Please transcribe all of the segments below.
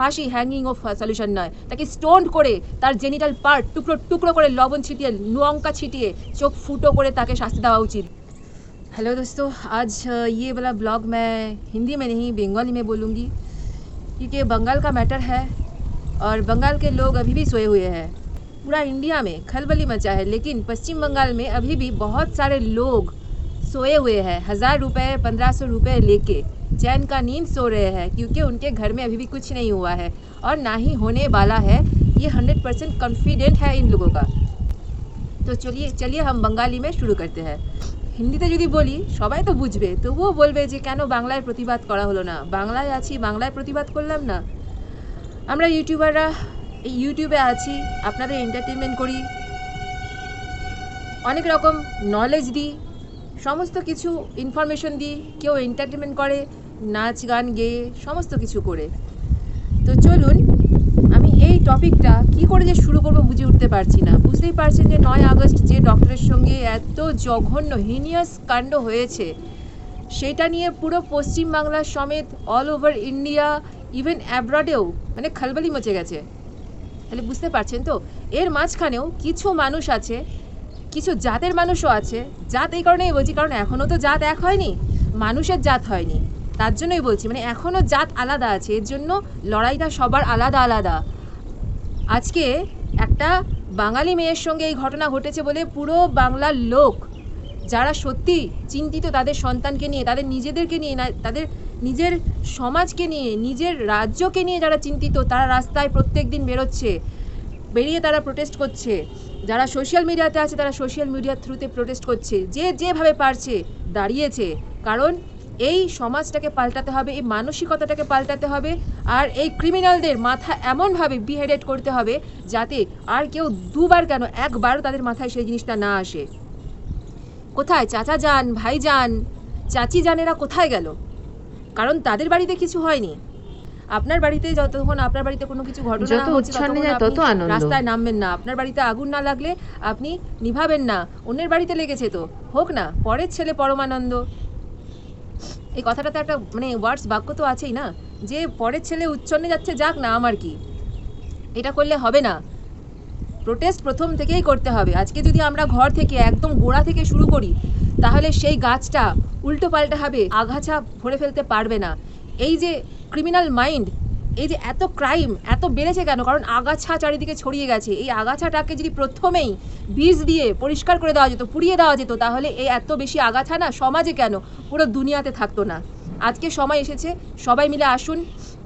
ফাঁসি হ্যাঙ্গিং ও সলিউশন নয় তাকে স্টোন করে তার জেনিটাল পার্ট টুকরো টুকরো করে লবণ ছিটিয়ে লঙ্কা ছিটিয়ে চোখ ফুটো করে তাকে শাস্তি দেওয়া উচিত हेलो दोस्तों आज अ, ये वाला ब्लॉग मैं हिंदी में नहीं बंगाली में बोलूँगी क्योंकि बंगाल का मैटर है और बंगाल के लोग अभी भी सोए हुए हैं पूरा इंडिया में खलबली मचा है लेकिन पश्चिम बंगाल में अभी भी बहुत सारे लोग सोए हुए हैं हज़ार रुपये पंद्रह सौ रुपये लेके चैन का नींद सो रहे हैं क्योंकि उनके घर में अभी भी कुछ नहीं हुआ है और ना ही होने वाला है ये हंड्रेड परसेंट कॉन्फिडेंट है इन लोगों का তো চলিয়ে চলিয়ে হাম বাঙালি মে শুরু করতে হ্যাঁ হিন্দিতে যদি বলি সবাই তো বুঝবে তবুও বলবে যে কেন বাংলায় প্রতিবাদ করা হলো না বাংলায় আছি বাংলায় প্রতিবাদ করলাম না আমরা ইউটিউবাররা এই ইউটিউবে আছি আপনাদের এন্টারটেনমেন্ট করি অনেক রকম নলেজ দিই সমস্ত কিছু ইনফরমেশন দিই, কেউ এন্টারটেনমেন্ট করে, নাচ, গান, গেয়ে সমস্ত কিছু করে। তো চলুন, আমি এই টপিকটা কি করে যে শুরু করব বুঝে উঠতে পারছি না। বুঝতেই পারছেন যে নয় আগস্ট যে ডক্টরের সঙ্গে এত জঘন্য হিনিয়াস কাণ্ড হয়েছে, সেটা নিয়ে পুরো পশ্চিমবাংলার সমেত অল ওভার ইন্ডিয়া ইভেন অ্যাব্রডেও মানে খালবালি মচে গেছে। তাহলে বুঝতে পারছেন তো? এর মাঝখানেও কিছু মানুষ আছে কিছু জাতের মানুষও আছে। জাত এই কারণেই বলছি, কারণ এখনও তো জাত এক হয়নি, মানুষের জাত হয়নি। তার জন্যই বলছি মানে এখনও জাত আলাদা আছে, এর জন্য লড়াইটা সবার আলাদা আলাদা। আজকে একটা বাঙালি মেয়ের সঙ্গে এই ঘটনা ঘটেছে বলে পুরো বাংলার লোক, যারা সত্যি চিন্তিত তাদের সন্তানকে নিয়ে, তাদের নিজেদেরকে নিয়ে না, তাদের নিজের সমাজকে নিয়ে, নিজের রাজ্যকে নিয়ে যারা চিন্তিত, তারা রাস্তায় প্রত্যেক দিন বেরোচ্ছে, বেরিয়ে তারা প্রোটেস্ট করছে। যারা সোশ্যাল মিডিয়াতে আছে, তারা সোশ্যাল মিডিয়ার থ্রুতে প্রোটেস্ট করছে। যে যেভাবে পারছে, দাঁড়িয়েছে। কারণ এই সমাজটাকে পাল্টাতে হবে, এই মানসিকতাটাকে পাল্টাতে হবে, আর এই ক্রিমিনালদের মাথা এমনভাবে বিহেডেড করতে হবে, যাতে আর কেউ দুবার কেন একবারও তাদের মাথায় সেই জিনিসটা না আসে। কোথায় চাচা যান, ভাই যান, চাচি যান এরা কোথায় গেল? কারণ তাদের বাড়িতে কিছু হয়নি। আপনার বাড়িতে যতক্ষণ আপনার বাড়িতে কোনো কিছু ঘটনা হচ্ছে, তত আনন্দ। রাস্তায় নামবেন না। আপনার বাড়িতে আগুন না লাগলে আপনি নিভাবেন না। অন্যের বাড়িতে লেগেছে তো। হোক না পরের ছেলে পরমানন্দ। এই কথাটাতে একটা মানে ওয়ার্ডস বাক্য তো আছেই না। যে পরের ছেলে উচ্ছন্নে যাচ্ছে যাক না আমার কি। এটা করলে হবে না। প্রোটেস্ট প্রথম থেকেই করতে হবে। আজকে যদি আমরা ঘর থেকে একদম গোড়া থেকে শুরু করি তাহলে সেই গাছটা উল্টো পাল্টা হবে আগাছা ভরে ফেলতে পারবে না। এই যে ক্রিমিনাল মাইন্ড এই যে এত ক্রাইম এত বেড়েছে কেন? কারণ আগাছা চারিদিকে ছড়িয়ে গেছে। এই আগাছাটাকে যদি প্রথমেই বীজ দিয়ে পরিষ্কার করে দেওয়া যেত, পুড়িয়ে দেওয়া যেত, তাহলে এই এত বেশি আগাছা না সমাজে কেন? পুরো দুনিয়াতে থাকতো না। আজকে সময় এসেছে, সবাই মিলে আসুন,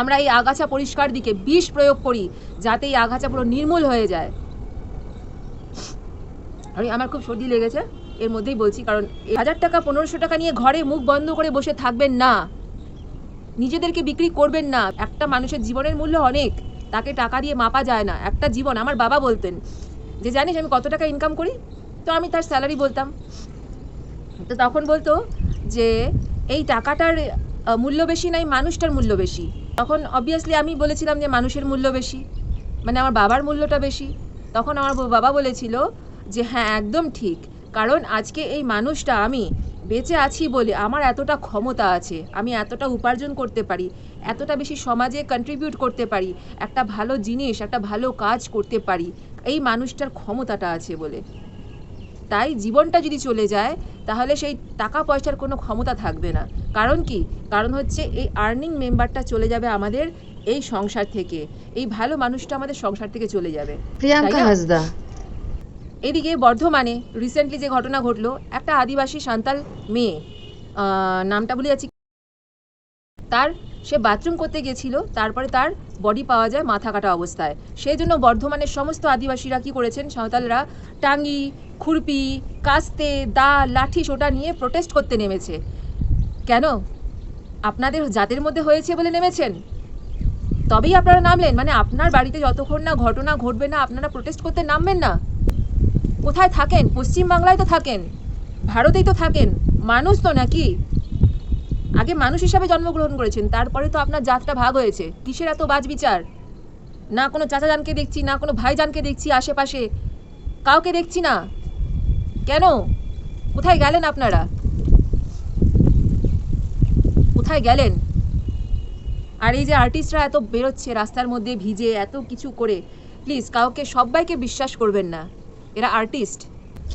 আমরা এই আগাছা পরিষ্কার দিকে বিষ প্রয়োগ করি, যাতে এই আগাছা পুরো নির্মূল হয়ে যায়। আমি, আমার খুব সর্দি লেগেছে, এর মধ্যেই বলছি, কারণ হাজার টাকা, পনেরোশো টাকা নিয়ে ঘরে মুখ বন্ধ করে বসে থাকবেন না। নিজেদেরকে বিক্রি করবেন না। একটা মানুষের জীবনের মূল্য অনেক, তাকে টাকা দিয়ে মাপা যায় না। একটা জীবন আমার বাবা বলতেন, যে জানিস আমি কত টাকা ইনকাম করি? তো আমি তার স্যালারি বলতাম। তো তখন বলতো যে, এই টাকাটার মূল্য বেশি নাই, মানুষটার মূল্য বেশি। তখন অবভিয়াসলি আমি বলেছিলাম যে, মানুষের মূল্য বেশি। মানে আমার বাবার মূল্যটা বেশি। তখন আমার বাবা বলেছিল যে হ্যাঁ একদম ঠিক। কারণ আজকে এই মানুষটা আমি বেঁচে আছি বলে আমার এতটা ক্ষমতা আছে, আমি এতটা উপার্জন করতে পারি, এতটা বেশি সমাজে কন্ট্রিবিউট করতে পারি, একটা ভালো জিনিস, একটা ভালো কাজ করতে পারি, এই মানুষটার ক্ষমতাটা আছে বলে। তাই জীবনটা যদি চলে যায়, তাহলে সেই টাকা পয়সার কোনো ক্ষমতা থাকবে না। কারণ কি? কারণ হচ্ছে এই আর্নিং মেম্বারটা চলে যাবে আমাদের এই সংসার থেকে, এই ভালো মানুষটা আমাদের সংসার থেকে চলে যাবে। প্রিয়াঙ্কা? হাসদা। এদিকে বর্ধমানে রিসেন্টলি যে ঘটনা ঘটলো, একটা আদিবাসী সান্তাল মেয়ে নামটা ভুলে যাচ্ছি। তার সে বাথরুম করতে গেছিল, তারপরে তার বডি পাওয়া যায় মাথা কাটা অবস্থায়। সেই জন্য বর্ধমানের সমস্ত আদিবাসীরা কি করেছেন? সাঁওতালরা টাঙ্গি, খুরপি, কাস্তে, দা, লাঠি, সোটা নিয়ে প্রোটেস্ট করতে নেমেছে। কেন? আপনাদের জাতের মধ্যে হয়েছে বলে নেমেছেন? তবেই আপনারা নামলেন। মানে আপনার বাড়িতে যতক্ষণ না ঘটনা ঘটবে না, আপনারা প্রোটেস্ট করতে নামবেন না। কোথায় থাকেন? পশ্চিম বাংলায় তো থাকেন। ভারতেই তো থাকেন। মানুষ তো নাকি? আগে মানুষ হিসাবে জন্মগ্রহণ করেছেন, তারপরে তো আপনার জাতটা ভাগ হয়েছে। কিসের এত বাজ বিচার না কোনো চাচাজানকে দেখছি, না কোনো ভাইজানকে দেখছি আশেপাশে। কাউকে দেখছি না। কেন? কোথায় গেলেন আপনারা? কোথায় গেলেন? আর এই যে আর্টিস্টরা এত বেরোচ্ছে রাস্তার মধ্যে ভিজে, এত কিছু করে, প্লিজ কাউকে, সবাইকে বিশ্বাস করবেন না। এরা আর্টিস্ট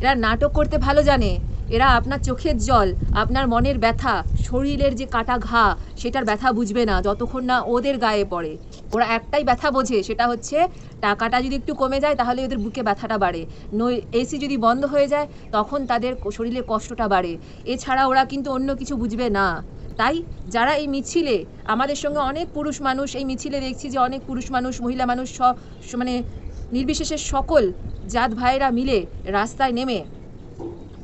এরা নাটক করতে ভালো জানে, এরা আপনার চোখের জল, আপনার মনের ব্যথা, শরীরের যে কাটা ঘা, সেটার ব্যথা বুঝবে না যতক্ষণ না ওদের গায়ে পড়ে। ওরা একটাই ব্যথা বোঝে, সেটা হচ্ছে টাকাটা যদি একটু কমে যায় তাহলে ওদের বুকে ব্যথাটা বাড়ে। নই এসি যদি বন্ধ হয়ে যায় তখন তাদের শরীরে কষ্টটা বাড়ে। এছাড়া ওরা কিন্তু অন্য কিছু বুঝবে না। তাই যারা এই মিছিলে, আমাদের সঙ্গে অনেক পুরুষ মানুষ এই মিছিলে দেখছি যে অনেক পুরুষ মানুষ, মহিলা মানুষ স স- মানে নির্বিশেষে সকল জাত ভাইয়েরা মিলে রাস্তায় নেমে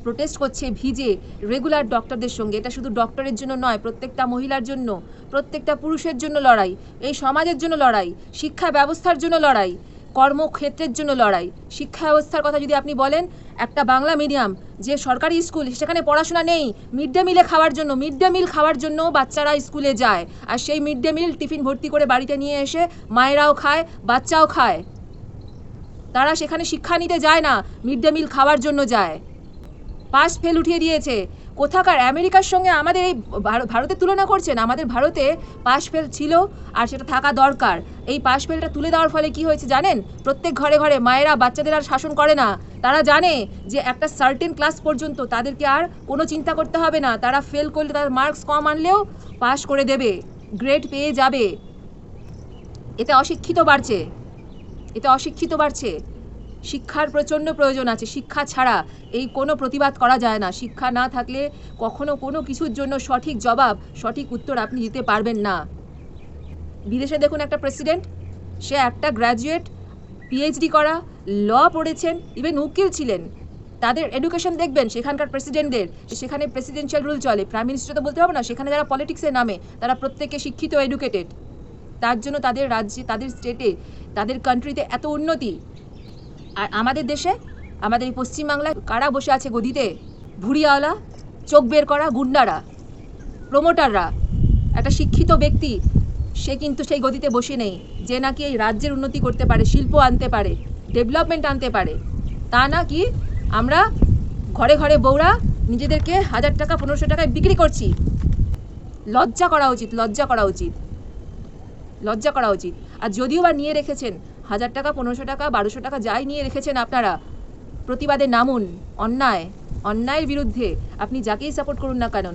প্রোটেস্ট করছে ভিজে রেগুলার ডক্টরদের সঙ্গে। এটা শুধু ডক্টরের জন্য নয়, প্রত্যেকটা মহিলার জন্য, প্রত্যেকটা পুরুষের জন্য লড়াই। এই সমাজের জন্য লড়াই, শিক্ষা ব্যবস্থার জন্য লড়াই, কর্মক্ষেত্রের জন্য লড়াই। শিক্ষা ব্যবস্থার কথা যদি আপনি বলেন, একটা বাংলা মিডিয়াম যে সরকারি স্কুল সেখানে পড়াশোনা নেই মিড ডে মিলে খাওয়ার জন্য মিড ডে মিল খাওয়ার জন্য বাচ্চারা স্কুলে যায়। আর সেই মিড ডে মিল টিফিন ভর্তি করে বাড়িতে নিয়ে এসে মায়েরাও খায়, বাচ্চাও খায়। তারা সেখানে শিক্ষা নিতে যায় না, মিড ডে মিল খাওয়ার জন্য যায়। পাস ফেল উঠিয়ে দিয়েছে। কোথাকার আমেরিকার সঙ্গে আমাদের এই ভার- ভারতের তুলনা করছেন? আমাদের ভারতে পাস ফেল ছিল আর সেটা থাকা দরকার। এই পাস ফেলটা তুলে দেওয়ার ফলে কি হয়েছে জানেন? প্রত্যেক ঘরে ঘরে মায়েরা বাচ্চাদের আর শাসন করে না। তারা জানে যে একটা সার্টেন ক্লাস পর্যন্ত তাদেরকে আর কোনো চিন্তা করতে হবে না। তারা ফেল করলে তার মার্কস কম আনলেও পাস করে দেবে। গ্রেড পেয়ে যাবে। এতে অশিক্ষিত বাড়ছে। এতে অশিক্ষিত বাড়ছে। শিক্ষার প্রচণ্ড প্রয়োজন আছে। শিক্ষা ছাড়া এই কোনো প্রতিবাদ করা যায় না। শিক্ষা না থাকলে কখনো কোনো কিছুর জন্য সঠিক জবাব, সঠিক উত্তর আপনি দিতে পারবেন না। বিদেশে দেখুন একটা প্রেসিডেন্ট, সে একটা গ্র্যাজুয়েট, পিএইচডি করা, ল পড়েছেন, ইভেন উকিল ছিলেন। তাদের এডুকেশন দেখবেন, সেখানকার প্রেসিডেন্টদের। সেখানে প্রেসিডেন্সিয়াল রুল চলে। প্রাইম মিনিস্টার তো বলতে হবে না, সেখানে যারা পলিটিক্সের নামে, তারা প্রত্যেকে শিক্ষিত, এডুকেটেড। তার জন্য তাদের রাজ্যে, তাদের স্টেটে তাদের কান্ট্রিতে এত উন্নতি। আর আমাদের দেশে, আমাদের এই পশ্চিমবাংলায় কারা বসে আছে গদিতে? ভুড়িয়াওয়ালা, চোখ বের করা গুন্ডারা প্রমোটাররা একটা শিক্ষিত ব্যক্তি, সে কিন্তু সেই গদিতে বসে নেই, যে নাকি এই রাজ্যের উন্নতি করতে পারে, শিল্প আনতে পারে ডেভেলপমেন্ট আনতে পারে। তা না কি আমরা ঘরে ঘরে বউরা নিজেদেরকে হাজার টাকা, পনেরোশো টাকায় বিক্রি করছি। লজ্জা করা উচিত, লজ্জা করা উচিত। লজ্জা করা উচিত। আর যদিও বা নিয়ে রেখেছেন, হাজার টাকা, পনেরোশো টাকা, বারোশো টাকা যাই নিয়ে রেখেছেন আপনারা, প্রতিবাদে নামুন, অন্যায়, অন্যায়ের বিরুদ্ধে আপনি যাকেই সাপোর্ট করুন না কেন,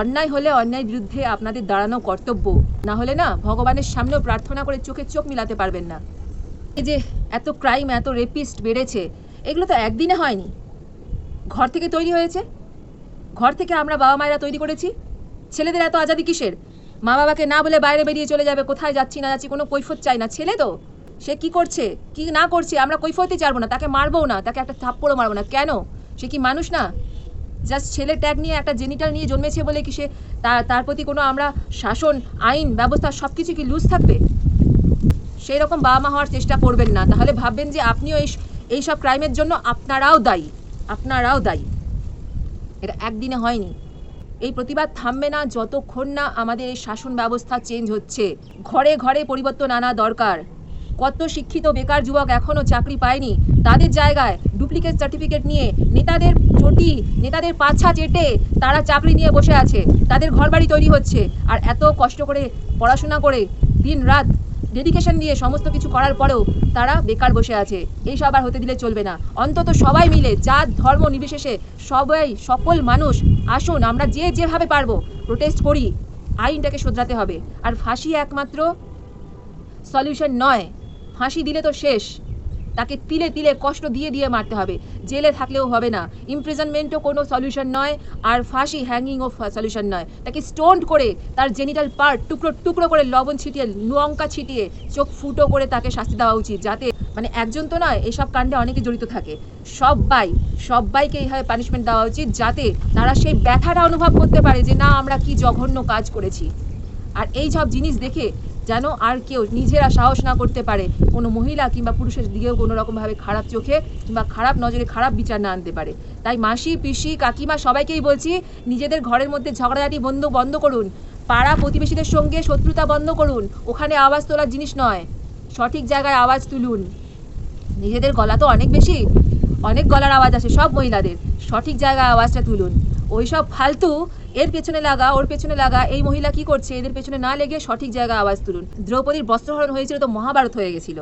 অন্যায় হলে অন্যায়ের বিরুদ্ধে আপনাদের দাঁড়ানো কর্তব্য, না হলে না ভগবানের সামনেও প্রার্থনা করে চোখে চোখ মিলাতে পারবেন না। এই যে এত ক্রাইম এত রেপিস্ট বেড়েছে, এগুলো তো একদিনে হয়নি। ঘর থেকে তৈরি হয়েছে? ঘর থেকে আমরা বাবা মায়েরা তৈরি করেছি? ছেলেদের এত আজাদি কিসের? মা বাবাকে না বলে বাইরে বেরিয়ে চলে যাবে, কোথায় যাচ্ছি, না যাচ্ছি, কোনো কৈফত চাই না। ছেলে তো, সে কি করছে, কি না করছে, আমরা কৈফতই চাইব না, তাকে মারবো না, তাকে একটা থাপ্পড়ও মারবো না। কেন? সে কি মানুষ না? জাস্ট ছেলে ট্যাগ নিয়ে একটা জেনিটাল নিয়ে জন্মেছে বলে কি সে তার তার প্রতি কোনো আমরা শাসন, আইন, ব্যবস্থা সব কিছু কি লুজ থাকবে? সেই রকম বাবা মা হওয়ার চেষ্টা করবেন না। তাহলে ভাববেন যে আপনিও এই এই সব ক্রাইমের জন্য আপনারাও দায়ী আপনারাও দায়ী। এটা একদিনে হয়নি। এই প্রতিবাদ থামবে না যতক্ষণ না আমাদের এই শাসন ব্যবস্থা চেঞ্জ হচ্ছে। ঘরে ঘরে পরিবর্তন আনা দরকার। কত শিক্ষিত বেকার যুবক এখনও চাকরি পায়নি। তাদের জায়গায় ডুপ্লিকেট সার্টিফিকেট নিয়ে নেতাদের চটি, নেতাদের পাছা চেটে তারা চাকরি নিয়ে বসে আছে। তাদের ঘরবাড়ি তৈরি হচ্ছে। আর এত কষ্ট করে পড়াশোনা করে দিন রাত ডেডিকেশন দিয়ে সমস্ত কিছু করার পরেও তারা বেকার বসে আছে। এই সব আর হতে দিলে চলবে না। অন্তত সবাই মিলে জাত, ধর্ম, নির্বিশেষে সবাই সকল মানুষ আসুন, আমরা যে যেভাবে পারব প্রোটেস্ট করি। আইনটাকে শোধরাতে হবে। আর ফাঁসি একমাত্র সলিউশন নয়। ফাঁসি দিলে তো শেষ। তাকে তিলে তিলে কষ্ট দিয়ে দিয়ে মারতে হবে। জেলে থাকলেও হবে না। ইমপ্রিজনমেন্টও কোনো সলিউশন নয়, আর ফাঁসি হ্যাঙ্গিংও সলিউশন নয়। তাকে স্টোন করে তার জেনিটাল পার্ট টুকরো টুকরো করে লবণ ছিটিয়ে, লঙ্কা ছিটিয়ে চোখ ফুটো করে তাকে শাস্তি দেওয়া উচিত, যাতে মানে একজন তো নয়, এসব কাণ্ডে অনেকে জড়িত থাকে। সবাই সবাইকে এইভাবে পানিশমেন্ট দেওয়া উচিত, যাতে তারা সেই ব্যথাটা অনুভব করতে পারে যে, না, আমরা কি জঘন্য কাজ করেছি। আর এই সব জিনিস দেখে যেন আর কেউ নিজেরা সাহস না করতে পারে কোনো মহিলা কিংবা পুরুষের দিকেও কোনো রকমভাবে খারাপ চোখে কিংবা খারাপ নজরে খারাপ বিচার না আনতে পারে। তাই মাসি, পিসি, কাকিমা সবাইকেই বলছি, নিজেদের ঘরের মধ্যে ঝগড়াঝাটি বন্ধ বন্ধ করুন। পাড়া প্রতিবেশীদের সঙ্গে শত্রুতা বন্ধ করুন। ওখানে আওয়াজ তোলার জিনিস নয়। সঠিক জায়গায় আওয়াজ তুলুন। নিজেদের গলা তো অনেক বেশি। অনেক গলার আওয়াজ আসে সব মহিলাদের। সঠিক জায়গায় আওয়াজটা তুলুন। ওইসব ফালতু এর পেছনে লাগা, ওর পেছনে লাগা, এই মহিলা কি করছে? এদের পেছনে না লেগে সঠিক জায়গায় আওয়াজ তুলুন। দ্রৌপদীর বস্ত্রহরণ হয়েছিল তো মহাভারত হয়ে গেছিল।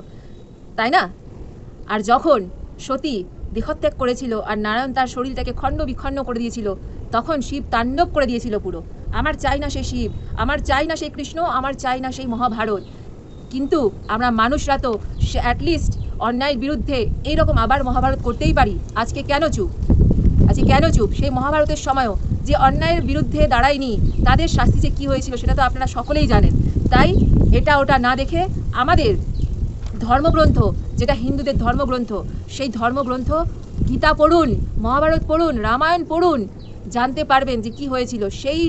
তাই না? আর যখন সতী দেহত্যাগ করেছিল আর নারায়ণ তার শরীরটাকে খণ্ড বিখণ্ড করে দিয়েছিল, তখন শিব তাণ্ডব করে দিয়েছিল পুরো। আমার চাই না সেই শিব, আমার চাই না সেই কৃষ্ণ, আমার চাই না সেই মহাভারত। কিন্তু আমরা মানুষরা তো অ্যাটলিস্ট অন্যায়ের বিরুদ্ধে এইরকম আবার মহাভারত করতেই পারি। আজকে কেন চুপ? আজকে কেন চুপ? সেই মহাভারতের সময়ও যে অন্যায়ের বিরুদ্ধে দাঁড়ায়নি, তাদের শাস্তি যে কী হয়েছিল সেটা তো আপনারা সকলেই জানেন। তাই এটা ওটা না দেখে আমাদের ধর্মগ্রন্থ, যেটা হিন্দুদের ধর্মগ্রন্থ, সেই ধর্মগ্রন্থ গীতা পড়ুন, মহাভারত পড়ুন, রামায়ণ পড়ুন, জানতে পারবেন যে কি হয়েছিল। সেই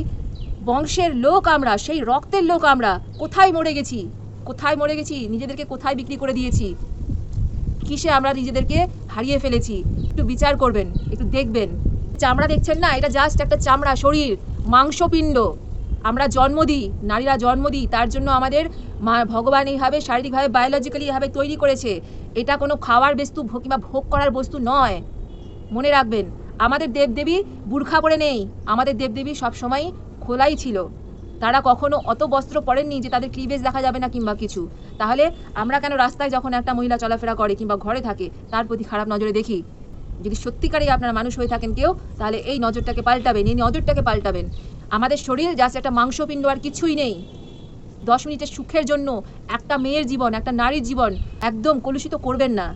বংশের লোক আমরা, সেই রক্তের লোক আমরা কোথায় মরে গেছি? কোথায় মরে গেছি? নিজেদেরকে কোথায় বিক্রি করে দিয়েছি? কিসে আমরা নিজেদেরকে হারিয়ে ফেলেছি? একটু বিচার করবেন, একটু দেখবেন। চামড়া দেখছেন না? এটা জাস্ট একটা চামড়া, শরীর, মাংসপিণ্ড। আমরা জন্ম দিই, নারীরা জন্ম দিই, তার জন্য আমাদের মা ভগবান এইভাবে শারীরিকভাবে বায়োলজিক্যালি এইভাবে তৈরি করেছে। এটা কোনো খাওয়ার বস্তু কিংবা ভোগ করার বস্তু নয়। মনে রাখবেন, আমাদের দেবদেবী বুর্খা পরে নেই। আমাদের দেবদেবী সবসময় খোলাই ছিল। তারা কখনো অত বস্ত্র পরেননি যে তাদের ক্লিভেজ দেখা যাবে না কিংবা কিছু। তাহলে আমরা কেন রাস্তায় যখন একটা মহিলা চলাফেরা করে কিংবা ঘরে থাকে, তার প্রতি খারাপ নজরে দেখি? যদি সত্যিকারেই আপনারা মানুষ হয়ে থাকেন কেউ, তাহলে এই নজরটাকে পাল্টাবেন, এই নজরটাকে পাল্টাবেন। আমাদের শরীর জাস্ট একটা মাংসপিণ্ড আর কিছুই নেই। দশ মিনিটের সুখের জন্য একটা মেয়ের জীবন, একটা নারীর জীবন একদম কলুষিত করবেন না।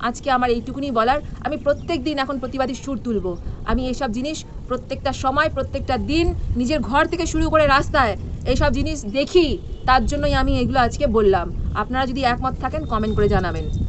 আজকে আমার এইটুকুনি বলার, আমি প্রত্যেক দিন এখন প্রতিবাদী সুর তুলব। আমি এইসব জিনিস প্রত্যেকটা সময়, প্রত্যেকটা দিন নিজের ঘর থেকে শুরু করে রাস্তায় এইসব জিনিস দেখি, তার জন্যই আমি এগুলো আজকে বললাম। আপনারা যদি একমত থাকেন কমেন্ট করে জানাবেন।